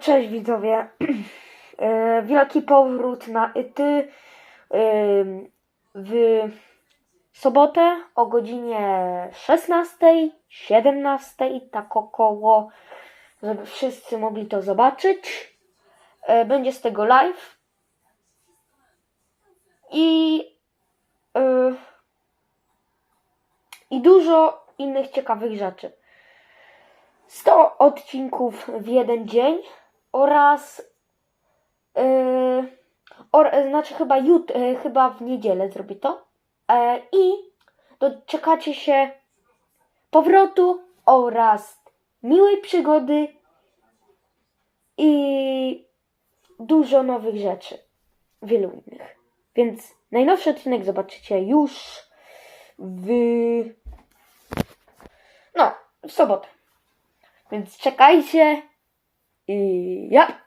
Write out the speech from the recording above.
Cześć widzowie. E, wielki powrót na Yty e, w sobotę o godzinie 16, 17, tak około, żeby wszyscy mogli to zobaczyć. E, będzie z tego live. I i dużo innych ciekawych rzeczy. 100 odcinków w jeden dzień oraz yy, or, znaczy chyba jut, yy, chyba w niedzielę zrobię to e, i doczekacie się powrotu oraz miłej przygody i dużo nowych rzeczy, wielu innych. Więc najnowszy odcinek zobaczycie już w no, w sobotę. Więc czekajcie i ja.